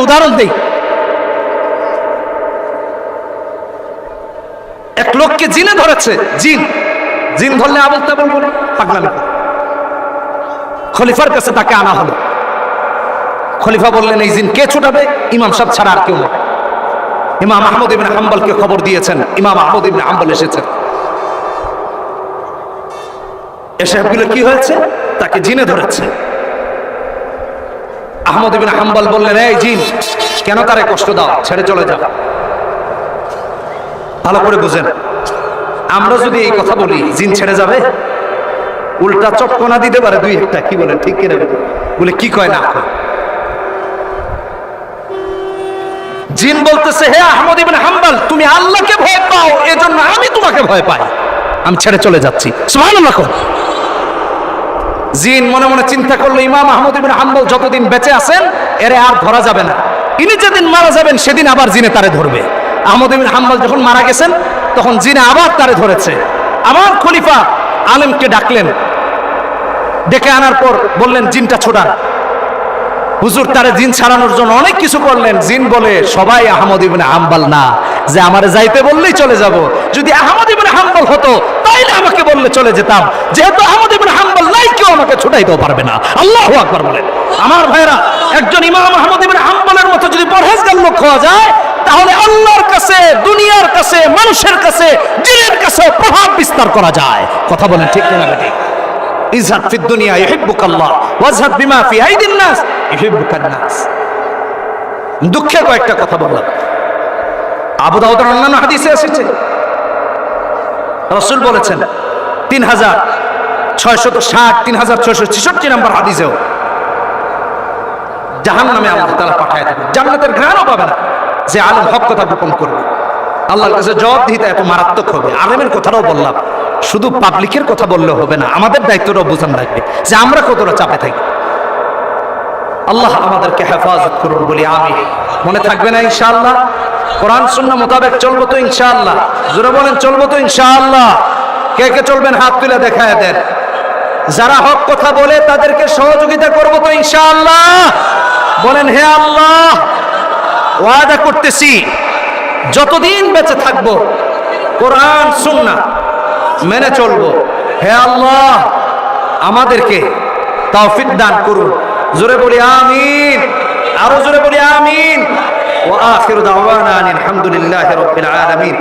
উদাহরণ দেই। এক লোককে জিনে ধরেছে, জিন। জিন ধরলে আবল তাবল বলে, পাগলামি। খলিফার কাছে তাকে আনা হলো। খলিফা বললেন, এই জিন কে ছুটাবে? ইমাম সাহেব ছাড়া আর কেউ না ইমাম আহমদ ইবিন হাম্বলকে খবর দিয়েছেন। ইমাম আহমদ ইবিন হাম্বল এসেছেন। এসে কি হয়েছে? তাকে জিনে ধরেছে। আহমদ ইবিন হাম্বল বললেন, এই জিন, কেন তারে কষ্ট দাও? ছেড়ে চলে যাও ভালো করে বুঝেন। আমরা যদি এই কথা বলি, জিন ছেড়ে যাবে? উল্টা চটকনা দিতে পারে দুই একটা, কি বলেন ঠিক কিনা? বলে, কি কয় না? জিন বলতেছে, হে আহমদ ইবিন হাম্বাল, তুমি আল্লাহকে ভয় পাও, এজন্য আমি তোমাকে ভয় পাই। আমি ছেড়ে চলে যাচ্ছি। সুবহানাল্লাহ। জিন মনে মনে চিন্তা করল, ইমাম আহমদ ইবিন হাম্বল যতদিন বেঁচে আছেন, এরে আর ধরা যাবে না। ইনি যেদিন মারা যাবেন, সেদিন আবার জিনে তারে ধরবে। আহমদ ইবিন হাম্বল যখন মারা গেছেন, তখন জিনে আবার তারে ধরেছে। আবার খলিফা আলেমকে ডাকলেন। ডেকে আনার পর বললেন, জিনটা ছোড়ান হুজুর তারে জিন ছাড়ানোর জন্য অনেক কিছু করলেন। জিন বলে, সবাই আহমদ ইবনে হাম্বল না। যে আমার যাইতে বললেই চলে যাব। যদি আহমদ ইবনে হাম্বল হতো, তাইলে আমাকে বললে চলে যেতাম। যেহেতু আহমদ ইবনে হাম্বল নাই কেউ আমাকে ছুটাইতেও পারবে না। আল্লাহু আকবার বলেন। আমার ভাইরা, একজন ইমাম আহমদ ইবনে মতো যদি পরহেজগার লোক হওয়া যায়, তাহলে আল্লাহর কাছে, দুনিয়ার কাছে, মানুষের কাছে জিনের কাছে প্রভাব বিস্তার করা যায়। কথা বলেন ঠিক না ঠিক ইজহাদ ফিদ দুনিয়া ইহিব্বুক আল্লাহ ওয়াজহাদ বিমা ফি আইদিন নাস ইহিব্বুক নাস দুঃখের কয়েকটা কথা বললাম। আবু দাউদের অন্যান্য হাদিসে এসেছে। রাসূল বলেছেন, তিন হাজার ছয়শত ষাট তিন হাজার ছয়শো ছেষট্টি নম্বর হাদিসেও জাহান নামে আল্লাহ তালা পাঠায় দেবেন জান্নাতের ঘ্রাণও পাবে না। যে আলম হক কথা গোপন করবে। আল্লাহর কাছে জবাব দিতে এত মারাত্মক হবে। আলেমের কথাটাও বললাম। শুধু পাবলিকের কথা বললে হবে না, আমাদের দায়িত্বটাও বোঝান রাখবে যে আমরা কতটা চাপে থাকি। আল্লাহ আমাদেরকে হেফাজত করুন বলি আমি মনে থাকবে না ইনশাআল্লাহ? কোরআন শূন্য মোতাবেক চলবো তো ইনশাআল্লাহ। জোরে বলেন, চলবো তো ইনশাআল্লাহ। কে কে চলবেন হাত তুলে দেখায় দেন। যারা হক কথা বলে তাদেরকে সহযোগিতা করব তো ইনশাআল্লাহ। বলেন, হে আল্লাহ, ওয়াদা করতেছি, যতদিন বেঁচে থাকব, কোরআন সুন্না মেনে চলবো। হে আল্লাহ, আমাদেরকে তৌফিক দান করুন। জোরে বলি আমিন, আরও জোরে বলি আমিন। ওয়া আখিরু দাওয়ানা আনিল হামদুলিল্লাহি রাব্বিল আলামিন।